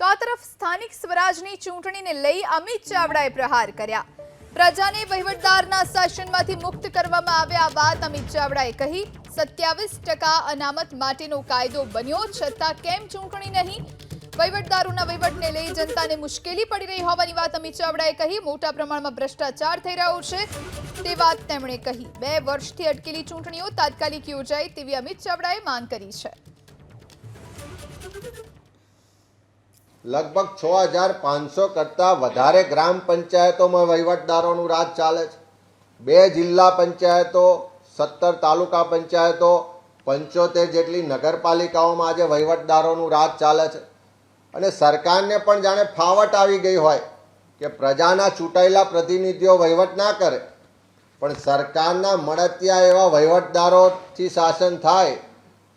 તો આ તરફ સ્થાનિક સ્વરાજની ચૂંટણીને લઈ અમિત ચાવડાએ પ્રહાર કર્યા. પ્રજાને વહીવટદારના શાસનમાંથી મુક્ત કરવામાં આવ્યા આ વાત અમિત ચાવડાએ કહી, સત્યાવીસ ટકા અનામત માટેનો કાયદો બન્યો, છતાં કેમ ચૂંટણી નહીં? વહીવટદારોના વહીવટને લઈ જનતાને મુશ્કેલી પડી રહી હોવાની વાત અમિત ચાવડાએ કહી. મોટા પ્રમાણમાં ભ્રષ્ટાચાર થઈ રહ્યો છે. તે વાત તેમણે કહી. બે વર્ષથી અટકેલી ચૂંટણીઓ તાત્કાલિક યોજાય તેવી અમિત ચાવડાએ માંગ કરી છે. લગભગ છ હજાર પાંચસો કરતાં વધારે ગ્રામ પંચાયતોમાં વહીવટદારોનું રાજ ચાલે છે. બે જિલ્લા પંચાયતો, સત્તર તાલુકા પંચાયતો, પંચોતેર જેટલી નગરપાલિકાઓમાં આજે વહીવટદારોનું રાજ ચાલે છે. અને સરકારને પણ જાણે ફાવટ આવી ગઈ હોય કે પ્રજાના ચૂંટાયેલા પ્રતિનિધિઓ વહીવટ ના કરે. પણ સરકારના મળતિયા એવા વહીવટદારોથી શાસન થાય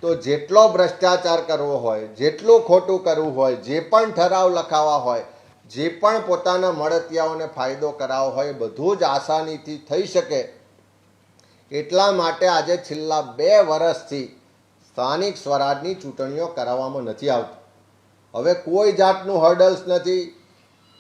તો જેટલો ભ્રષ્ટાચાર કરવો હોય, જેટલું ખોટું કરવું હોય, જે પણ ઠરાવ લખાવા હોય, જે પણ પોતાના મળતિયાઓને ફાયદો કરાવવો હોય, બધું જ આસાનીથી થઈ શકે. એટલા માટે આજે છેલ્લા બે વર્ષથી સ્થાનિક સ્વરાજની ચૂંટણીઓ કરાવવામાં નથી આવતી. હવે કોઈ જાતનું હર્ડલ્સ નથી.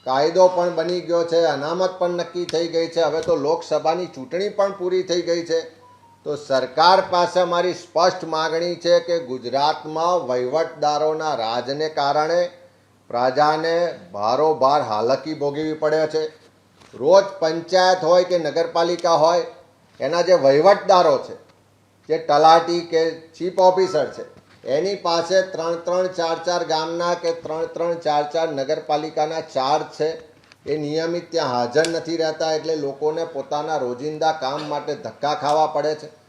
કાયદો પણ બની ગયો છે, અનામત પણ નક્કી થઈ ગઈ છે. હવે તો લોકસભાની ચૂંટણી પણ પૂરી થઈ ગઈ છે. તો સરકાર પાસે મારી સ્પષ્ટ માગણી છે કે ગુજરાતમાં વહીવટદારોના રાજને કારણે પ્રજાને ભારોભાર હાલકી ભોગવવી પડે છે. રોજ પંચાયત હોય કે નગરપાલિકા હોય, એના જે વહીવટદારો છે, જે તલાટી કે ચીફ ઓફિસર છે, એની પાસે ત્રણ ત્રણ ચાર ચાર ગામના કે ત્રણ ત્રણ ચાર ચાર નગરપાલિકાના ચાર્જ છે. એ નિયમિત ત્યાં હાજર નથી રહેતા એટલે લોકોને પોતાના રોજિંદા કામ માટે ધક્કા ખાવા પડે છે.